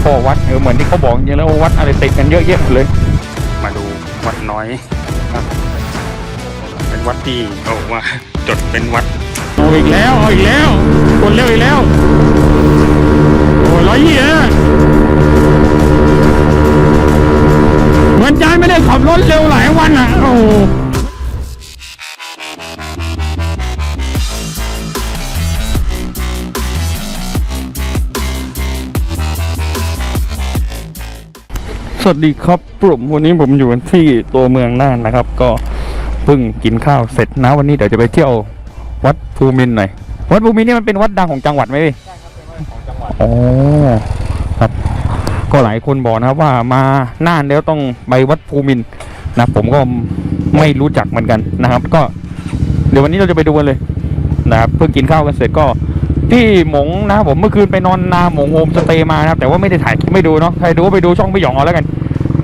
นี่ก็วัดเออเหมือนที่เขาบอกจริงๆแล้ววัดอะไรติดกันเยอะแยะหมดเลย มาดูวัดน้อยครับ เป็นวัดที่เอาว่าจดเป็นวัดเอาอีกแล้วเอาอีกแล้วคนเร็วอีกแล้วโอ้ร้อยยี่นะเหมือนใจไม่ได้ขับรถเร็วหลายวันอะโอ้ สวัสดีครับผมวันนี้ผมอยู่ที่ตัวเมืองน่านนะครับ ก็เพิ่งกินข้าวเสร็จนะวันนี้เดี๋ยวจะไปเที่ยววัดภูมินทร์หน่อยวัดภูมินทร์นี่มันเป็นวัดดังของจังหวัดไหมพี่อ๋อครับ ก็หลายคนบอกนะครับว่ามาน่านแล้วต้องไปวัดภูมินทร์นะผมก็ไม่รู้จักเหมือนกันนะครับ ก็ เดี๋ยววันนี้เราจะไปดูกันเลยนะครับ เพิ่งกินข้าวกันเสร็จก็ พี่หมงนะครับผมเมื่อคืนไปนอนนาหมงโฮมสเตย์มานะครับแต่ว่าไม่ได้ถ่ายไม่ดูเนาะใครดูไปดูช่องพี่หยองเอาแล้วกัน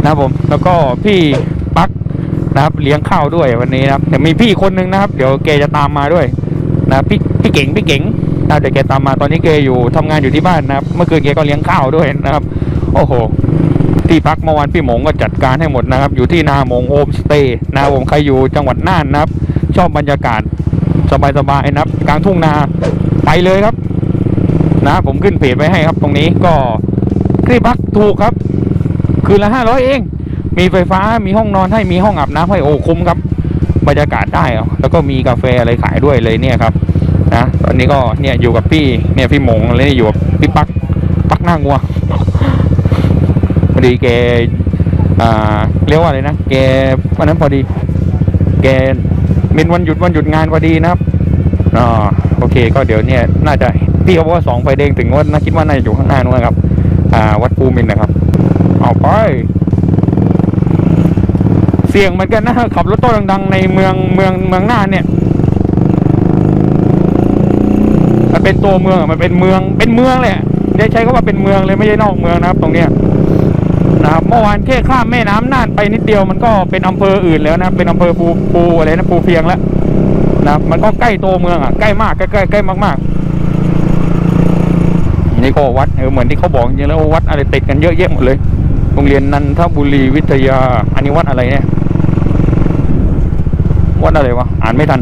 นะครับผมแล้วก็พี่ปักนะครับเลี้ยงข้าวด้วยวันนี้นะครับแต่มีพี่คนนึงนะครับ เดี๋ยวแกจะตามมาด้วยนะพี่พี่เก่งพี่เก่งนะเดี๋ยวแกตามมาตอนนี้แกอยู่ทำงานอยู่ที่บ้านนะครับเมื่อคืนแกก็เลี้ยงข้าวด้วยนะครับ โอ้โห ที่พักเมื่อวานพี่หมงก็จัดการให้หมดนะครับ อยู่ที่นาหมงโฮมสเตย์นะครับผมใครอยู่จังหวัดน่านนะครับ ชอบบรรยากาศสบายๆนะครับ กลางทุ่งนา ไปเลยครับ นะ ผมขึ้นเพจไว้ให้ครับตรงนี้ก็ที่พักถูกครับ คืนละห้าร้อยเอง มีไฟฟ้ามีห้องนอนให้มีห้องอาบน้ำให้โอ้คุ้มครับ บรรยากาศได้แล้วก็มีกาแฟอะไรขายด้วยเลยเนี่ยครับนะตอนนี้ก็เนี่ยอยู่กับพี่เนี่ยพี่หมงเลยอยู่กับพี่ปักปักหน้างัวพอดีแกอ่าเรียกว่าอะไรนะแกวันนั้นพอดี แกเป็นวันหยุดวันหยุดงานพอดีนะครับ อ่าโอเค ก็เดี๋ยวเนี่ยน่าจะพี่เขาบอกว่าสองไฟแดงถึงว่าน่าคิดว่าน่าจะอยู่ข้างหน้านู้นนะครับ อ่า วัดภูมินนะครับ เอาไป เสี่ยงเหมือนกันนะขับรถโต้ดังๆ ในเมืองเมืองเมืองหน่านเนี่ยมันเป็นตัวเมืองมันเป็นเมืองเป็นเมืองเลยได้ใช้คำว่าเป็นเมืองเลยไม่ใช่นอกเมืองนะครับ ตรงเนี้ยนะครับเมื่อวานแค่ข้ามแม่น้ำน่านไปนิดเดียวมันก็เป็นอำเภออื่นแล้วนะเป็นอำเภอปูปูอะไรนะปูเพียงแล้ว นะครับมันก็ใกล้ตัวเมืองอะใกล้มากใกล้ใกล้ใกล้มากๆนี่ก็วัดเออเหมือนที่เขาบอกจริงแล้ววัดอะไรติดกันเยอะแยะหมดเลยโรงเรียนนันทบุรีวิทยาอันนี้วัดอะไรเนี่ยวัดอะไรวะอ่านไม่ทัน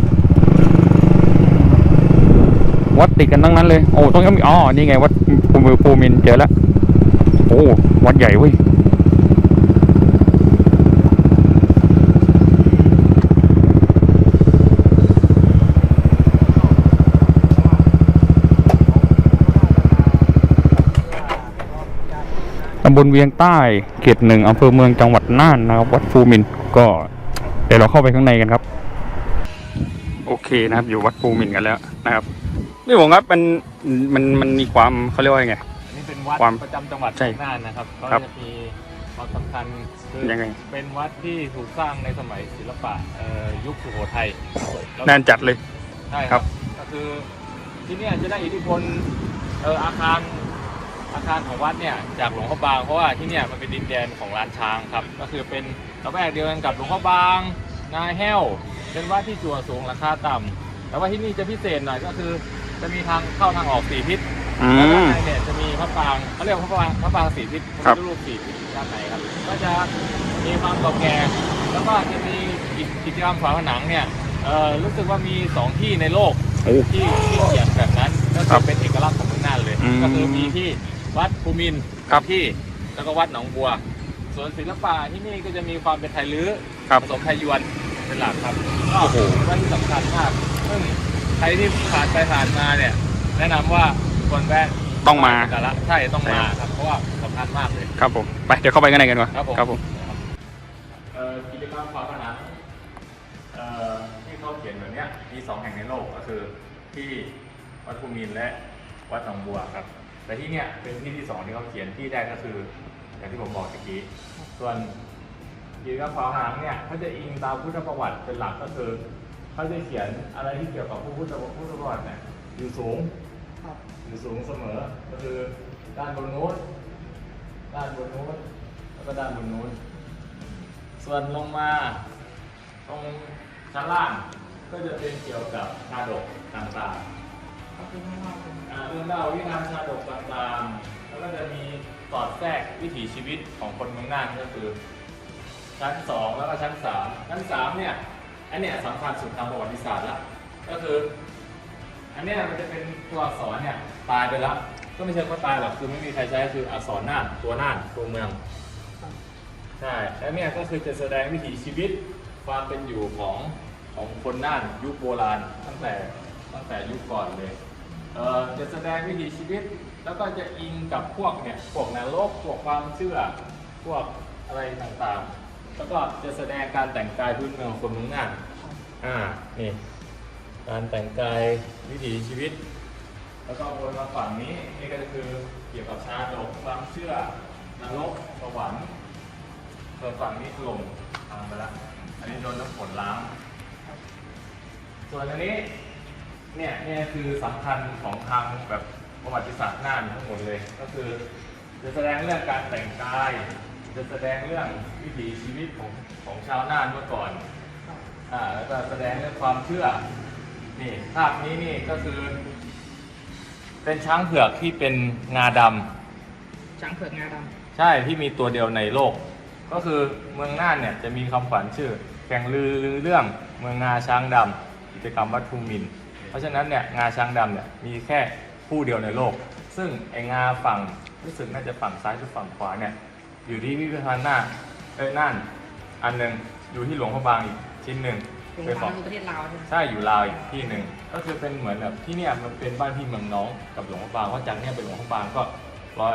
วัดติดกันทั้งนั้นเลยโอ้ตรงนี้มีอ๋อนี่ไงวัดภูมิภูมินเจอแล้วโอ้วัดใหญ่เว้ย ตำบลเวียงใต้เขตหนึ่งอำเภอเมืองจังหวัดน่านนะครับ วัดภูมินทร์ก็เดี๋ยวเราเข้าไปข้างในกันครับ โอเคนะครับ อยู่วัดภูมินทร์กันแล้วนะครับนี่ผมครับมันมันมันมีความเขาเรียกว่าไง อันนี้เป็นวัดความประจำจังหวัดใช่น่านนะครับก็ครับจะมีความสำคัญคือยังไง เป็นวัดที่ถูกสร้างในสมัยศิลปะเอ่อยุคสุโขทัยแล้วน่านจัดเลย ใช่คครัรับบก็คือที่เนี่ยจะได้อิทธิพลเอออาคาร อาคารของวัดเนี่ยจากหลวงพ่อบางเพราะว่าที่เนี่ยมันเป็นดินแดนของลานช้างครับก็คือเป็นระแวกเดียวกันกับหลวงพ่อบางนาแห้ว เป็นวัดที่จั่วสูงราคาต่ำแต่ว่าที่นี่จะพิเศษหน่อยก็คือ จะมีทางเข้าทางออกสี่ทิศแล้วด้านในเนี่ยจะมีพระปางเขาเรียกว่าพระปางพระปางสีทิศพระรูปสีทิศด้านในครับ ก็จะมีความเก่าแก่แล้วก็จะมีกิจกรรมฝาผนังเนี่ยเอ่อรู้สึกว่ามีสองที่ในโลกที่ที่เขียนแบบนั้นก็ครัคือเป็นเอกลักษณ์ของเมืองน่านเลย ก็คือมีที่ วัดภูมินทร์ครับที่ แล้วก็วัดหนองบัวส่วนศิลปะที่นี่ก็จะมีความเป็นไทยลื้อครับผสมไทยยวนเป็นหลักครับก็โอ้โหเป็นวัดที่สำคัญมากซึ่งใครที่ผ่านไปผ่านมาเนี่ย แนะนำว่าควรแวะต้องมาสักการะใช่ต้องใช่มาครับ เพราะว่าสำคัญมากเลย ครับผม ไป เดี๋ยวเข้าไปข้างในกันก่อนครับผมครับผมเอ่อกิจกรรมฝาผนังเอ่อที่เขาเขียนแบบเนี้ยมีสองแห่งในโลกก็คือที่วัดภูมินทร์และวัดหนองบัวครับ แต่ที่เนี้ยเป็นที่ที่สองที่เขาเขียนที่แรกก็คือ อย่างที่ผมบอกตะกี้ ส่วนกิจกรรมฝาผนังเนี่ยเขาจะอิงตามพุทธประวัติเป็นหลักก็คือเขาจะเขียนอะไรที่เกี่ยวกับพระพุทธพุทธประวัติเนี่ยอยู่สูงอยู่สูงเสมอ ก็คือด้านบนนู้นด้านบนนู้นแล้วก็ด้านบนนู้นส่วนลงมาตรงชั้นล่างก็จะเป็นเกี่ยวกับชาดกต่างๆ เรื่องเล่าวิธานชาดกต่างๆ แล้วก็จะมีสอดแทรกวิถีชีวิตของคนเมืองน่านก็คือ ชั้นสองแล้วก็ชั้นสามชั้นสามเนี่ย อันเนี้ยสำคัญสุดทางประวัติศาสตร์ล้วก็คือ อันเนี้ยมันจะเป็นตัวอักษรเนี่ยตายไปแล้วก็ไม่ใช่ว่าตายหรอกคือไม่มีใครใช้คืออักษรน่านตัวน่านตัวเมืองใช่แล้วเนี่ยก็คือจะแสดงวิถีชีวิตความเป็นอยู่ของของคนน่านยุคโบราณตั้งแต่ตั้งแต่ยุคก่อนเลย จะแสดงวิถีชีวิต แล้วก็จะอิงกับพวกเนี่ยพวกนรกพวกความเชื่อพวกอะไรต่างๆ แล้วก็จะแสดงการแต่งกายพื้นเมืองคนเมืองน่านอ่านี่การแต่งกายวิถีชีวิต แล้วก็วนมาฝั่งนี้นี่ก็คือเกี่ยวกับชาดกความเชื่อนรกสวรรค์ส่วนฝั่งนี้ถล่มทางไปแล้วอันนี้โดนน้ำฝนล้างส่วนอันนี้ เนี่ยเนี่ยคือสำคัญของทางแบบประวัติศาสตร์น่านทั้งหมดเลย ก็คือ จะแสดงเรื่องการแต่งกาย จะแสดงเรื่องวิถีชีวิตของของชาวน่านเมื่อก่อนอ่าแล้วก็แสดงเรื่องความเชื่อนี่ภาพนี้นี่ก็คือ เป็นช้างเผือกที่เป็นงาดำ ช้างเผือกงาดใช่ที่มีตัวเดียวในโลก ก็คือเมืองน่านเนี่ยจะมีคำขวัญชื่อแข่งลือลือเรื่องเมืองงาช้างดำกิจกรรมวัดภูมินทร์เพ ราะฉะนั้นเนี่ยงาช้างดำเนี่ยมีแค่ผู้เดียวในโลก ซึ่งไองาฝั่งรู้สึกน่าจะฝั่งซ้ายหรือฝั่งขวาเนี่ยอยู่ที่พิพิธภัณฑ์น่านเอ้ยน่านอันหนึ่งอยู่ที่หลวงพระบางอีกชิ้นหนึ่งำเป็นไปร้าฝั่นงคือประเทศลาวใช่ไหมใช่อยู่ลาวอีกที่หนึ่งก็คือเป็นเหมือนแบบที่เนี่ยมันเป็นบ้านพี่เมืองน้องกับหลวงพระบางเพราะจากเนี่ยไปหลวงพระบางก็ร้อย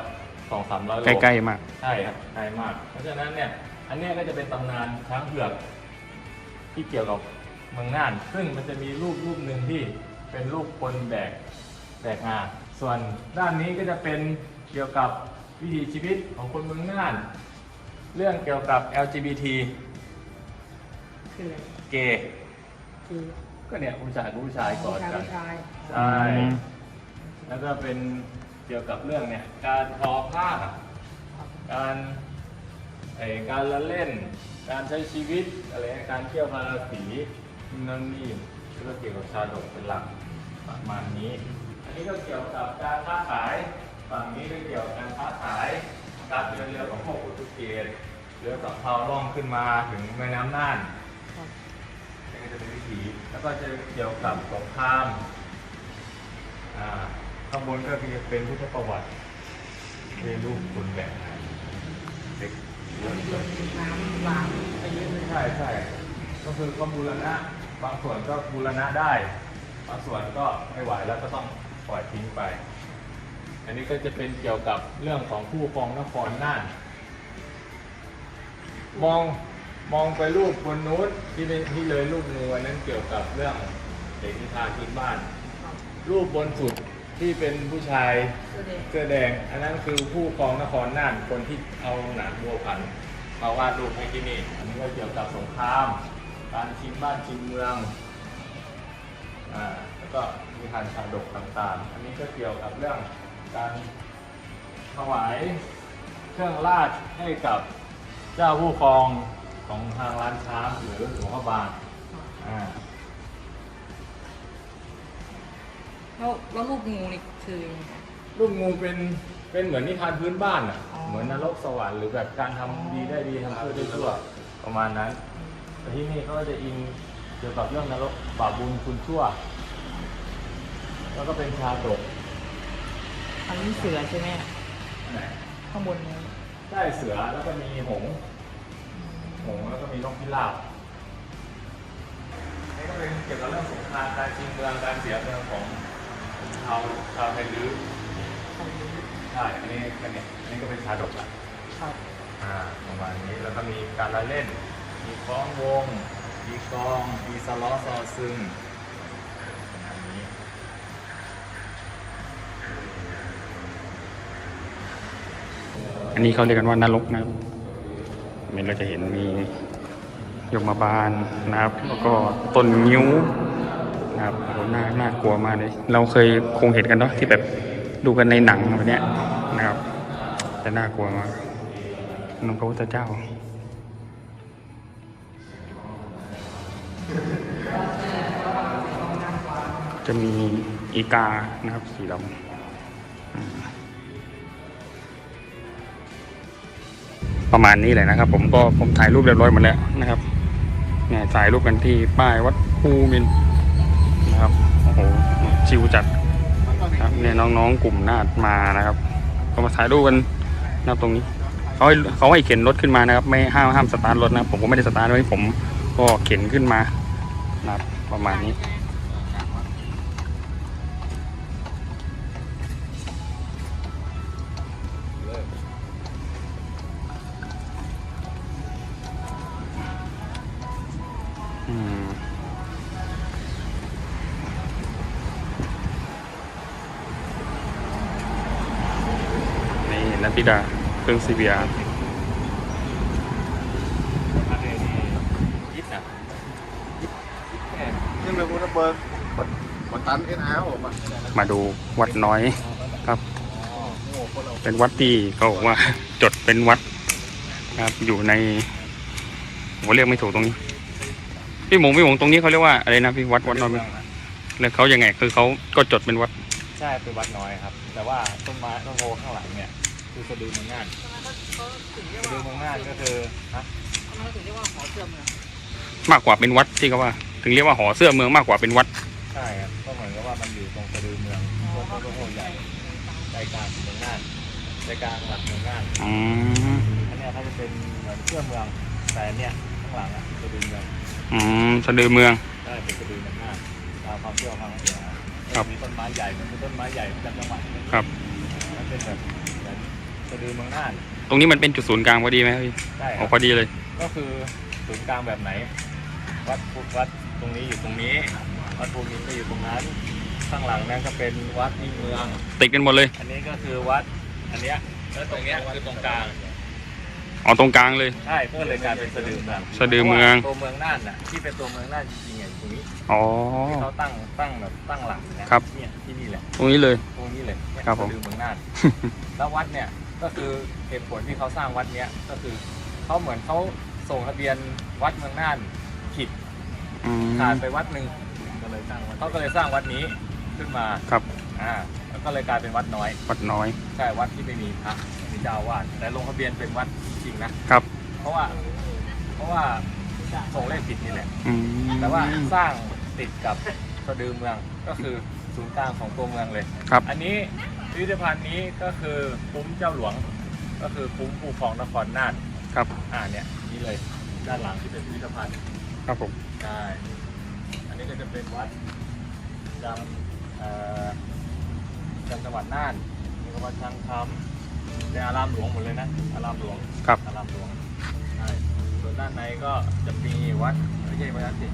สองสามร้อยโลใกล้ๆมาก ใช่ครับไกลมาก เพราะฉะนั้นเนี่ยอันเนี้ยก็จะเป็นตำนานช้างเผือกที่เกี่ยวกับเมืองน่าน ซึ่งมันจะมีรูปรูปหนึ่งที่ เป็นรูปคนแบกแบกงาส่วนด้านนี้ก็จะเป็นเกี่ยวกับวิถีชีวิตของคนเมืองน่าน เรื่องเกี่ยวกับ LGBT คืออะไรเกย์คือก็เนี่ยผู้ชายกับผู้ชายกอดชายกัน ผู้ชายใช่ แล้วก็เป็นเกี่ยวกับเรื่องเนี่ยการทอผ้า การไอการละเล่น การใช้ชีวิตอะไรเงี้ยการเที่ยวพาราสีนั่นนี่แล้วก็เกี่ยวกับชาดกเป็นหลัก ประมาณนี้ อันนี้ก็เกี่ยวกับการค้าขาย ฝั่งนี้ก็เกี่ยวกับการค้าขายการเดินเรือของพวกอุตุเกตเรือสำเภาล่องขึ้นมาถึงแม่น้ำน่านครับนี่ก็จะเป็นวิถีแล้วก็จะเกี่ยวกับสงครามอ่าข้างบนก็คือเป็นพุทธประวัติเป็นรูปคุณแบบเด็กน้ำล้างไปเยอะเลยใช่ใช่ก็คือก็บูรณะบางส่วนก็บูรณะได้ บางส่วนก็ไม่ไหวแล้วก็ต้องปล่อยทิ้งไป อันนี้ก็จะเป็นเกี่ยวกับเรื่องของผู้ครองนครน่าน มองมองไปรูปบนนู้นที่เป็นที่เลยรูปงูอันนั้นเกี่ยวกับเรื่องเด็กนิทานพื้นบ้าน รูปบนสุดที่เป็นผู้ชายเสื้อแดง อันนั้นคือผู้ครองนครน่านคนที่เอาหนังบัวผันมาวาดรูปให้ที่นี่ อันนี้ก็เกี่ยวกับสงคราม การชิงบ้านชิงเมือง อ่าแล้วก็มีทานชาดกต่างๆ อันนี้ก็เกี่ยวกับเรื่องการถวายเครื่องราชให้กับเจ้าผู้ครองของทางร้านช้างหรือหลวงพระบางอ่าแล้วแล้วรูปงูนี่คือยังไงรูปงูเป็นเป็นเหมือนนิทานพื้นบ้านอะ อ๋อ เหมือนนรกสวรรค์หรือแบบการทำดีได้ดีทำชั่วได้ชั่วประมาณนั้นแต่ที่นี่เขาก็จะอิง เกี่ยวกับเรื่องนรกบาปบุญคุณชั่ว แล้วก็เป็นชาดกอันนี้เสือใช่ไหมอันไหนข้างบนนี้ใช่เสือแล้วก็มีหงส์หงส์แล้วก็มีนกพิราบนี่ก็เป็นเกี่ยวกับเรื่องสงครามการชิงเมืองการเสียเมืองของชาวชาวไทยลื้อใช่อันนี้อันนี้อันนี้ก็เป็นชาดกละครับ อ่าประมาณนี้แล้วก็มีการละเล่น มีคล้องวง มีกองมีสล้อซอซึงประมาณนี้อันนี้เขาเรียกกันว่านรกนะครับมันเราจะเห็นมียมบาลนะครับ แล้วก็ต้นนิ้วนะครับโหน่าน่ากลัวมากเลย เราเคยคงเห็นกันเนาะที่แบบดูกันในหนังแบบเนี้ยนะครับ แต่น่ากลัวมากนงพระพุทธเจ้า จะมีอีกานะครับสีดำประมาณนี้เลยนะครับ ผมก็ผมถ่ายรูปเรียบร้อยหมดแล้วนะครับเนี่ยถ่ายรูปกันที่ป้ายวัดภูมินนะครับโอ้โหชิวจัดครับเนี่ยน้องๆกลุ่มนาดมานะครับ ก็มาถ่ายรูปกันนะตรงนี้เขาให้เขาให้เข็นรถขึ้นมานะครับ ไม่ห้ามห้ามสตาร์ทรถนะผมก็ไม่ได้สตาร์ทไว้ผมก็เข็นขึ้นมานะครับประมาณนี้ นี่นันทิดาเครื่อง CBR ยิบนะยิบแค่ nhưng mà muốn bơ mà tán cái áo mà มาดูวัดน้อยครับ เป็นวัดที่เขาบอกว่าจดเป็นวัดครับอยู่ในผมเรียกไม่ถูกตรงนี้ พี่หมงพี่หมงตรงนี้เขาเรียกว่าอะไรนะพี่วัดวัดน้อยไหมแล้วเขายังไงคือเขาก็จดเป็นวัด ใช่เป็นวัดน้อยครับ แต่ว่าต้นไม้ต้นโพข้างหลังเนี่ย คือสะดือเมืองน่านเขาถึงเรียกสะดือว่าเมืองน่านก็คือฮะทำไมเขาถึงเรียกว่าหอเสื่อมเนี่ยมากกว่าเป็นวัดที่เขาว่า ถึงเรียกว่าหอเสื้อเมืองมากกว่าเป็นวัดใช่ครับก็เหมือนกับว่ามันอยู่ตรงสะดือเมืองต้นต้นโพใหญ่ใจกลางเมืองน่านใจกลางหลักเมืองน่านอืมอันเนี้ยเขาจะเป็นเหมือนเชื่อเมืองแต่อันเนี่ยข้างหลังอะสะดือเมืองอืมสะดือเมืองใช่เป็นสะดือเมืองน่านตามความเชื่อของทางเหนือนะครับมีต้นไม้ใหญ่มันคือต้นไม้ใหญ่ประจำจังหวัดครับมันเป็นแบบเหมือน สะดือเมืองน่าน ตรงนี้มันเป็นจุดศูนย์กลางพอดีไหมพี่ใช่คอ๋อรับพอดีเลย ก็คือศูนย์กลางแบบไหน วัดพุทธวัดตรงนี้อยู่ตรงนี้ วัดภูมินทร์ก็อยู่ตรงนั้น ข้างหลังนั่นก็เป็นวัดนิ่งเมือง ติดกันหมดเลยอันนี้ก็คือวัด อันเนี้ยแล้วตรงเนี้ยคือตรงกลาง อ๋อตรงกลางเลย ใช่ก็เลยกลายเป็นสะดือเมืองสะดือเมือง พราะว่าตัวเมืองน่านน่ะที่เป็นตัวเมืองน่านจริงๆอะอยู่ตรงนี้อ๋อ ที่เขาตั้งตั้งแบบตั้งหลักนะครับ เนี่ยที่นี่แหละตรงนี้เลย ตรงนี้เลยเนี่ยครับผม สะดือเมืองน่าน แล้ววัดเนี่ย ก็คือเหตุผลที่เขาสร้างวัดเนี้ยก็คือเขาเหมือนเขาส่งทะเบียนวัดเมืองน่านผิดอืมขาดไปวัดหนึ่งก็เลยสร้างวัดเขาก็เลยสร้างวัดนี้ขึ้นมาครับอ่าแล้วก็เลยกลายเป็นวัดน้อย วัดน้อย ใช่วัดที่ไม่มีพระมีเจ้าอาวาดแต่ลงทะเบียนเป็นวัดจริงนะครับ เพราะว่า เพราะว่าส่งเลขผิดนี่แหละ อืมแต่ว่าสร้างติดกับสะดือเมืองก็คือศูนย์กลางของตัวเมืองเลย ครับ อันนี้ พิพิธภัณฑ์นี้ก็คือคุ้มเจ้าหลวง ก็คือคุ้มภูครองนครน่านครับ อ่าเนี่ยนี่เลยด้านหลังที่เป็นพิพิธภัณฑ์ครับผมใช่อันนี้ก็จะเป็นวัดจำเอ่อจำจังหวัดน่านนี่ก็วัดช้างคำเป็นอารามหลวงหมดเลยนะอารามหลวงครับ อารามหลวงใช่ส่วนด้านในก็จะมีวัดไม่ใช่วัดสิ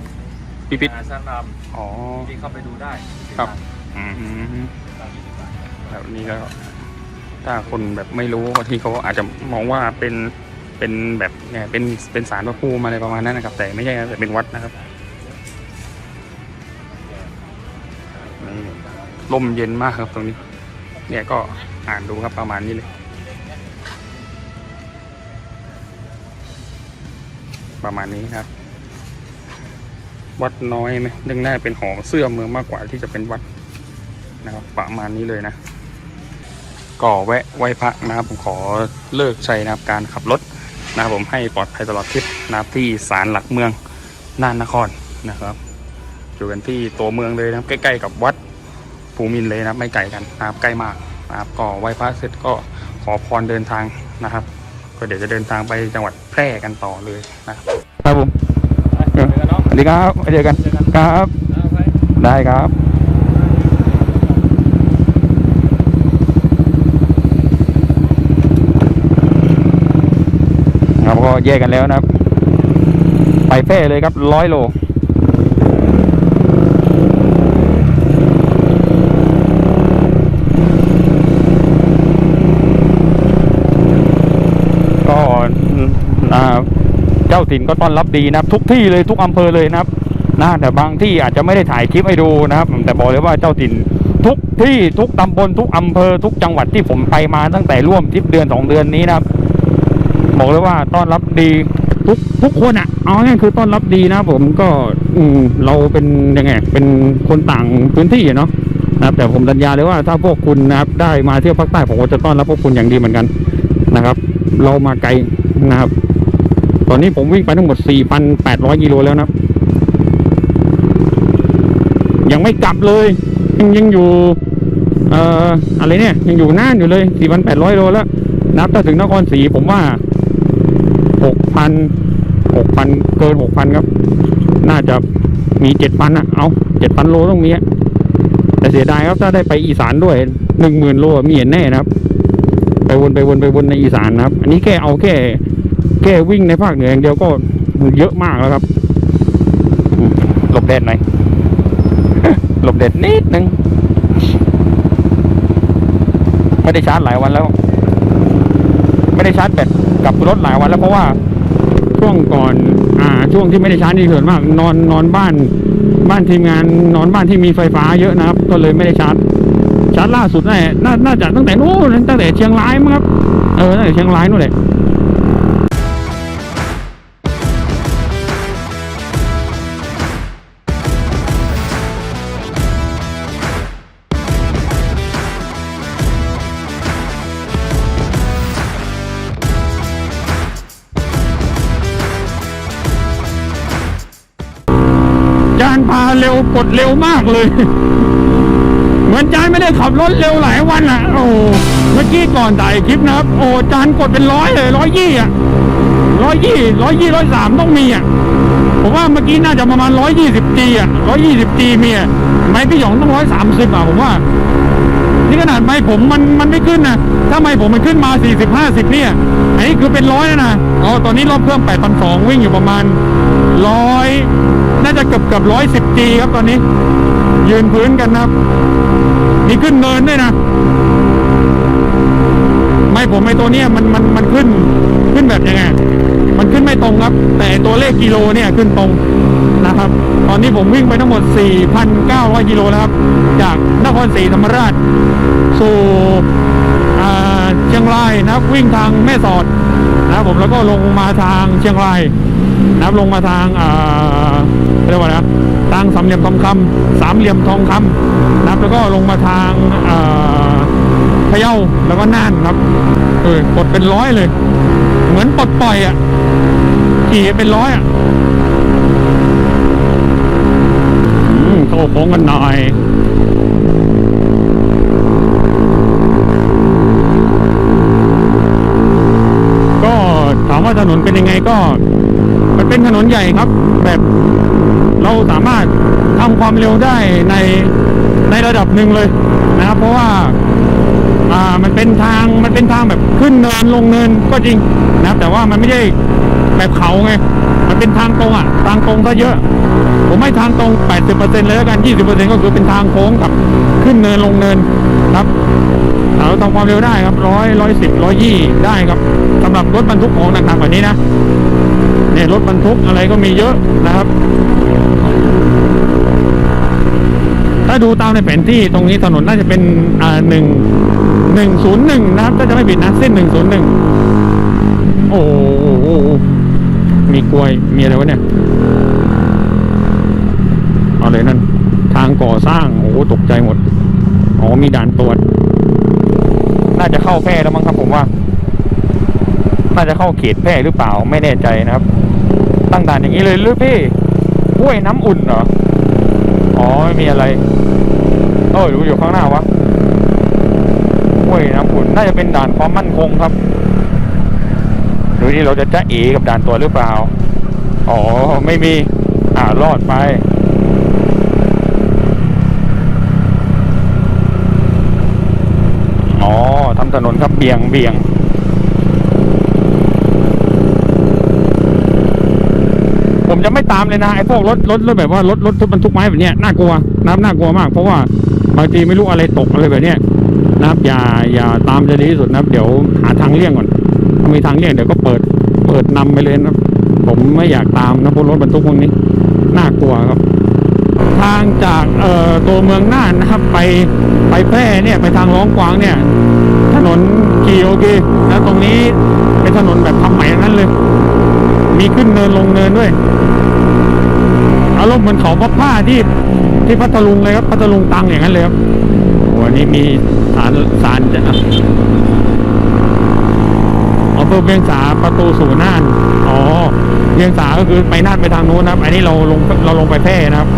พิพิธงานสร้างรามอ๋อที่เข้าไปดูได้ครับ อืม ตามที่ต่างแบบนี้ก็ถ้าคนแบบไม่รู้บางทีเขาอาจจะมองว่าเป็นเป็นแบบเนี่ยเป็นเป็นสารพระภูมิอะไรประมาณนั้นนะครับ แต่ไม่ใช่นะแต่เป็นวัดนะครับนี่ลมเย็นมากครับตรงนี้ เนี่ยก็อ่านดูครับประมาณนี้เลย ประมาณนี้ครับ วัดน้อยไหมนึกน่าจะเป็นหอเสื้อเมืองมากกว่าที่จะเป็นวัดนะครับประมาณนี้เลยนะ ก็แวะไหว้พระนะครับผมขอเลิกใช้นะครับการขับรถนะครับผมให้ปลอดภัยตลอดทริปนะครับที่ศาลหลักเมืองน่านนครนะครับอยู่กันที่ตัวเมืองเลยนะครับใกล้ๆกับวัดภูมินทร์เลยนะครับไม่ไกลกันนะครับใกล้มากนะครับก็ไหว้พระเสร็จก็ขอพรเดินทางนะครับ ก็เดี๋ยวจะเดินทางไปจังหวัดแพร่กันต่อเลยนะครับครับผมๆไปเจอกันเนาะสวัสดีครับไว้เจอกันครับเอาไปได้ครับครับก็ แยกกันแล้วนะครับ ไปแพร่เลยครับร้อยโลก็อ่าเจ้าถิ่นก็ต้อนรับดีนะครับ ทุกที่เลยทุกอำเภอเลยนะครับนะแต่บางที่อาจจะไม่ได้ถ่ายคลิปให้ดูนะครับ แต่บอกเลยว่าเจ้าถิ่นทุกที่ทุกตำบลทุกอำเภอทุกจังหวัดที่ผมไปมาตั้งแต่ร่วมทริปเดือนสองเดือนนี้นะครับ บอกเลยว่าต้อนรับดีทุกทุกคนอะเอาง่ายคือต้อนรับดีนะผมก็อืมเราเป็นยังไงเป็นคนต่างพื้นที่เนาะนะครับแต่ผมสัญญาเลยว่าถ้าพวกคุณนะครับ ได้มาเที่ยวภาคใต้ผมก็จะต้อนรับพวกคุณอย่างดีเหมือนกันนะครับ เรามาไกลนะครับ ตอนนี้ผมวิ่งไปทั้งหมด 4,800 กิโลแล้วนะยังไม่กลับเลยยังยังอยู่เอ่ออะไรเนี่ยยังอยู่น่านอยู่เลย 4,800 โลแล้วนับถ้าถึงนครศรีผมว่า 6,000 6,000เกิน6,000ครับ น่าจะมี7,000อะเอา7,000โลต้องมีอะแต่เสียดายครับถ้าได้ไปอีสานด้วย10,000โลมีเห็นแน่นะครับ ไปวนไปวนไปวนในอีสานนะครับ อันนี้แค่เอาแค่แค่วิ่งในภาคเหนืออย่างเดียวก็เยอะมากแล้วครับหลบแดดหน่อยหลบแดดนิดนึงไม่ได้ชาร์จหลายวันแล้ว ไม่ได้ชาร์จแบตกับรถหลายวันแล้วเพราะว่า ช่วงก่อนอ่าช่วงที่ไม่ได้ชาร์จนี่ส่วนมากนอนนอนบ้าน บ้านทีมงานนอนบ้านที่มีไฟฟ้าเยอะนะครับ ก็เลยไม่ได้ชาร์จชาร์จล่าสุดน่าน่าน่าจะตั้งแต่นู้นตั้งแต่เชียงรายมั้งครับเออตั้งแต่เชียงรายนู่นแหละ เร็วกดเร็วมากเลย เหมือนจานไม่ได้ขับรถเร็วหลายวันอะ โอ้เมื่อกี้ก่อนถ่ายคลิปนะครับ โอ้จานกดเป็นร้อยเลยร้อยยี่อะร้อยยี่ร้อยยี่ร้อยสามต้องมีอะผมว่าเมื่อกี้น่าจะประมาณร้อยยี่สิบจีอะร้อยยี่สิบจีมีอะไม่พี่หยองต้องร้อยสามสิบอะผมว่า นี่ขนาดไม่ผมมันมันไม่ขึ้นนะถ้าไม่ผมมันขึ้นมาสี่สิบห้าสิบเนี่ยอันนี้คือเป็นร้อยแล้วนะอ๋อตอนนี้รอบเครื่องแปดพันสองวิ่งอยู่ประมาณร้อย น่าจะเกือบเกือบร้อยสิบจีครับตอนนี้ ยืนพื้นกันนะครับ มีขึ้นเนินด้วยนะ ไม่ผมไอตัวเนี้ยมันมันมันขึ้นขึ้นแบบยังไงมันขึ้นไม่ตรงครับ แต่ตัวเลขกิโลเนี่ยขึ้นตรงนะครับ ตอนนี้ผมวิ่งไปทั้งหมด 4,900 กิโลแล้วครับ จากนครศรีธรรมราช สู่เชียงรายนะครับ วิ่งทางแม่สอดนะครับผมแล้วก็ลงมาทางเชียงรายนะครับลงมาทางอ่า เรียกว่าอะไรนะทางสามเหลี่ยมทองคำสามเหลี่ยมทองคำนะครับแล้วก็ลงมาทางพะเยาแล้วก็น่านครับเออกดเป็นร้อยเลย เหมือนปลดปล่อยอะขี่เป็นร้อยอะอืมเข้าโค้งกันหน่อยก็ถามว่าถนนเป็นยังไงก็ มันเป็นถนนใหญ่ครับ เราสามารถทำความเร็วได้ในในระดับหนึ่งเลยนะครับ เพราะว่าอ่ามันเป็นทางมันเป็นทางแบบขึ้นเนินลงเนินก็จริงนะครับ แต่ว่ามันไม่ได้แบบเขาไงมันเป็นทางตรงอะ ทางตรงซะเยอะ ผมให้ทางตรง 80%เลยแล้วกัน 20%ก็คือเป็นทางโค้งกับขึ้นเนินลงเนินครับเราทำความเร็วได้ครับร้อยร้อยสิบร้อยยี่ได้ครับสำหรับรถบรรทุกของหนักๆแบบนี้นะเนี่ยรถบรรทุกอะไรก็มีเยอะนะครับ ถ้าดูตามในแผนที่ตรงนี้ถนนน่าจะเป็นอ่าหนึ่งหนึ่งศูนย์หนึ่งนะครับถ้าจะไม่ผิดนะเส้นหนึ่งศูนย์หนึ่งโอ้โหมีกล้วยมีอะไรวะเนี่ยเอาเลยนั่นทางก่อสร้างโอ้โหตกใจหมดอ๋อมีด่านตรวจ น่าจะเข้าแพร่แล้วมั้งครับผมว่า น่าจะเข้าเขตแพร่หรือเปล่าไม่แน่ใจนะครับ ตั้งด่านอย่างนี้เลยหรือพี่ห้วยน้ำอุ่นเหรอ อ๋อไม่มีอะไรเออรู้อยู่ข้างหน้าวะห้วยน้ำอุ่นน่าจะเป็นด่านความมั่นคงครับหรือที่เราจะจะเอกับด่านตัวหรือเปล่า อ๋อไม่มี อ่ารอดไปอ๋อทำถนนครับเบี่ยงเบี่ยง ผมจะไม่ตามเลยนะไอ้พวกรถรถรถแบบว่ารถรถทุบรรทุกไม้แบบเนี้ยน่ากลัวนะครับน่ากลัวมาก เพราะว่าบางทีไม่รู้อะไรตกอะไรแบบเนี้ยนะครับอย่าอย่าตามจะดีที่สุดนะครับ เดี๋ยวหาทางเลี่ยงก่อนถ้ามีทางเลี่ยงเดี๋ยวก็เปิดเปิดนำไปเลยนะครับ ผมไม่อยากตามนะพวกรถบรรทุกพวกนี้น่ากลัวครับ ทางจากเอ่อตัวเมืองน่านนะครับ ไปไปแพร่เนี่ยไปทางร้องกวางเนี่ย ถนนขี่โอเคนะตรงนี้เป็นถนนแบบทำใหม่ทั้งนั้นเลย มีขึ้นเนินลงเนินด้วยอารมณ์เหมือนเขาพับผ้าที่ที่พัทลุงเลยครับพัทลุงตังอย่างนั้นเลยครับโอ้อันนี้มีสารสารจะอำเภอเวียงสาประตูสู่น่าน อ๋อ เวียงสาก็คือไปน่านไปทางนู้นนะครับ อันนี้เราลงเราลงไปแพร่นะครับ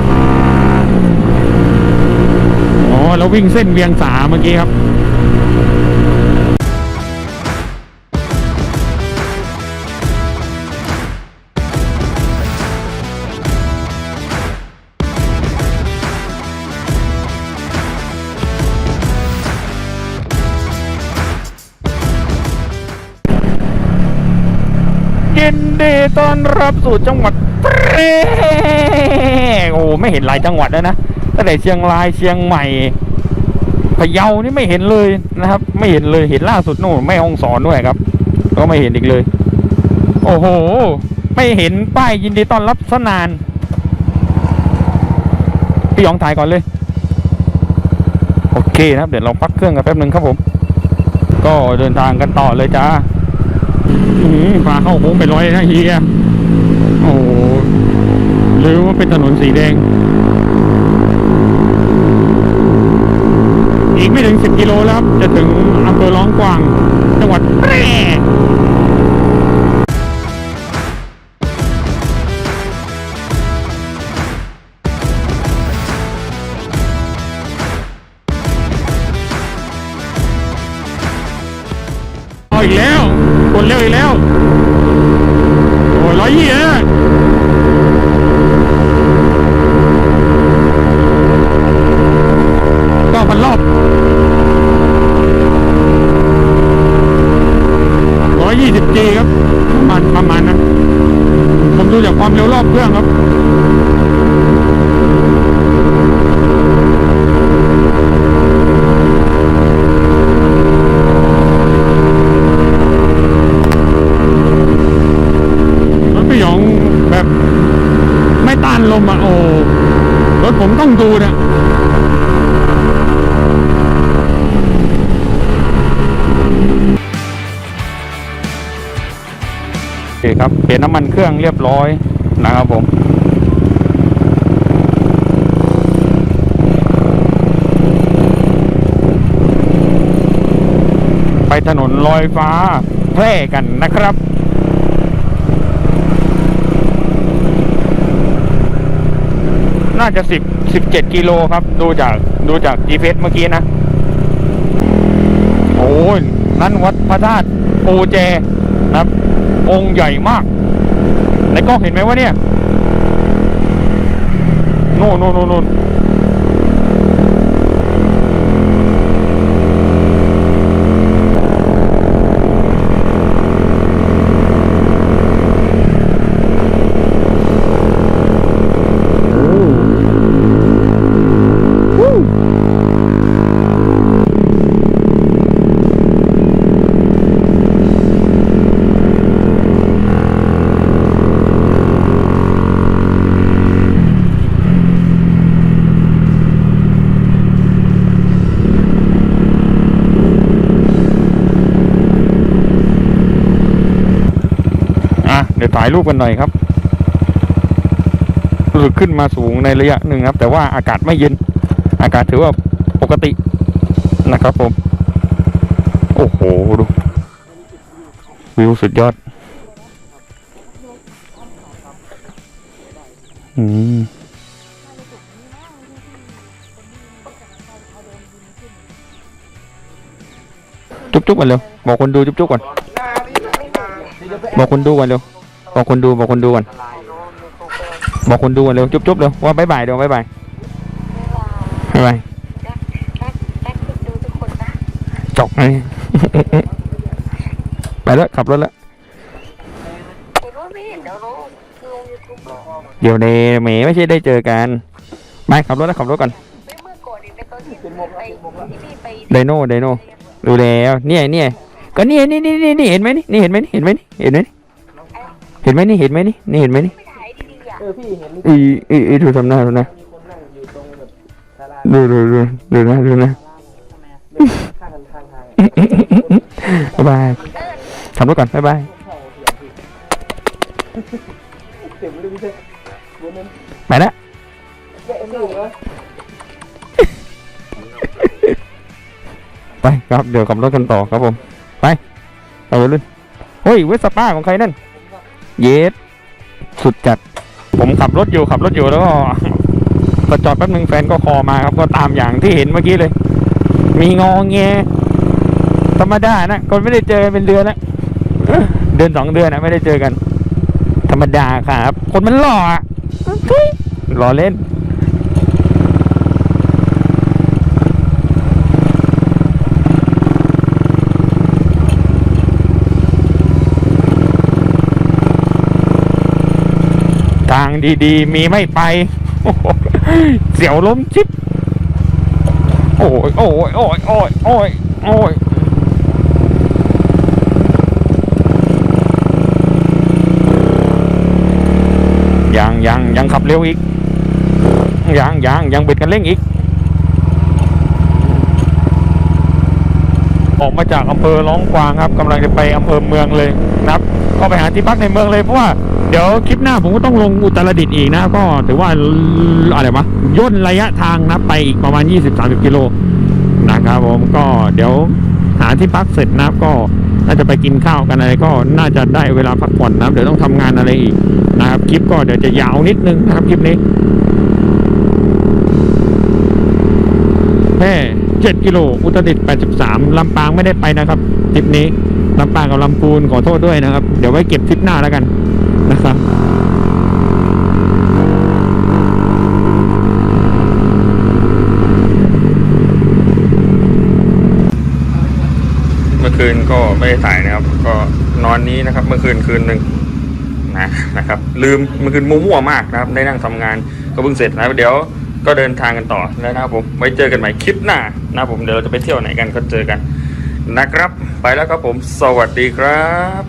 อ๋อ เราวิ่งเส้นเวียงสาเมื่อกี้ครับ ยินดีต้อนรับสู่จังหวัดแพร่โอ้ไม่เห็นหลายจังหวัดแล้วนะตั้งแต่เชียงรายเชียงใหม่พะเยานี่ไม่เห็นเลยนะครับ ไม่เห็นเลยเห็นล่าสุดนู่นแม่ฮ่องสอนด้วยครับ ก็ไม่เห็นอีกเลย โอ้โห ไม่เห็นป้ายยินดีต้อนรับสนานพี่ยองถ่ายก่อนเลย โอเคนะครับ เดี๋ยวเราพักเครื่องกันแป๊บหนึ่งครับผม ก็เดินทางกันต่อเลยจ้า อื้อหือพาเข้าโค้งไปร้อยนะเฮียโอ้โหหรือว่าเป็นถนนสีแดง อีกไม่ถึงสิบกิโลแล้วครับ จะถึงอำเภอร้องกวาง จังหวัดแพร่ ถผมต้องดูนะโอเคครับเปลี่ยนน้ำมันเครื่องเรียบร้อยนะครับผมไปถนนลอยฟ้าแพร่กันนะครับ น่าจะสิบสิบเจ็ดกิโลครับ ดูจากดูจาก GPS เมื่อกี้นะ โอ้ยนั่นวัดพระธาตุปูแจนะครับ องค์ใหญ่มากในกล้องเห็นไหมว่าเนี่ย โน่นโน่นโน่น ถ่ายรูปกันหน่อยครับรู้สึกขึ้นมาสูงในระยะหนึ่งครับ แต่ว่าอากาศไม่เย็น อากาศถือว่าปกตินะครับผม โอ้โหดูวิวสุดยอด อืมจุ๊บจุ๊บกันเร็วบอกคนดูจุ๊บจุ๊บก่อนบอกคนดูก่อนเร็ว บอกคนดูบอกคนดูก่อนบอกคนดูก่อนเร็วจุ๊บจุ๊บเร็วว่าบายบายเดี๋ยวบายบายบายบายรักรักรักคุณดูทุกคนนะจอกเลยไปแล้วขับรถแล้วเห็นว่าไม่เห็นเดี๋ยวรู้ลงยูทูบเดี๋ยวเดเมไม่ใช่ได้เจอกันไปขับรถแล้วขับรถก่อนไม่เมื่อก่อนนี่นะตอนที่ไปที่นี่ไปไดโน่ไดโน่ดูแล้วเนี่ยเนี่ยก็เนี่ยนี่นี่นี่นี่เห็นไหมนี่นี่เห็นไหมนี่เห็นไหมนี่เห็นไหมนี่เห็นไหมนี่เห็นไหมนี่นี่เห็นไหมนี่ไม่ถ่ายดีๆอะอีอีอีดูทำหน้าดูนะดูดูดูดูนะดูนะบ๊ายบายขับรถก่อนบ๊ายบายไปแล้วไปครับเดี๋ยวขับรถกันต่อครับผมไปไปเลยโอ้เฮ้ยเวสป้าของใครนั่น เยสสุดจัด ผมขับรถอยู่ขับรถอยู่แล้วก็ ก็จอดแป๊บนึงแฟนก็คอมาครับ ก็ตามอย่างที่เห็นเมื่อกี้เลย มีงองแงธรรมดานะคนไม่ได้เจอกันเป็นเดือนแล้วเดือนสองเดือนนะไม่ได้เจอกัน ธรรมดาครับ คนมันหล่ออะเฮ้ยหล่อเล่น ทางดีๆ มีไม่ไป เสียวล้มชิบโอ้ยโอ้ยโอ้ยโอ้ยโอ้ยโอ้ยยังยังยังขับเร็วอีก ยังยังยังเบ็ดกันเร่งอีก ออกมาจากอำเภอร้องกวางครับกำลังจะไปอำเภอเมืองเลยนะครับ ก็ไปหาที่พักในเมืองเลยเพราะว่า เดี๋ยวคลิปหน้าผมก็ต้องลงอุตรดิตถ์อีกนะ ก็ถือว่าอะไรวะย่นระยะทางนะไปอีกประมาณ 20-30 กิโลนะครับผมก็เดี๋ยวหาที่พักเสร็จนะก็น่าจะไปกินข้าวกันอะไรก็น่าจะได้เวลาพักผ่อนนะเดี๋ยวต้องทำงานอะไรอีกนะครับคลิปก็เดี๋ยวจะยาวนิดนึงนะครับคลิปนี้แค่7กิโลอุตรดิตถ์83ลำปางไม่ได้ไปนะครับทริปนี้ลำปางกับลำพูนขอโทษด้วยนะครับ เดี๋ยวไว้เก็บทริปหน้าแล้วกัน นะครับเมื่อคืนก็ไม่ได้ถ่ายนะครับ ก็นอนนี้นะครับ เมื่อคืนคืนหนึ่งนะนะครับ ลืมเมื่อคืนมั่วๆมากนะครับ ได้นั่งทำงานก็เพิ่งเสร็จนะเดี๋ยวก็เดินทางกันต่อแล้วนะครับผมไว้เจอกันใหม่คลิปหน้านะผมเดี๋ยวเราจะไปเที่ยวไหนกันก็เจอกันนะครับ ไปแล้วครับผม สวัสดีครับ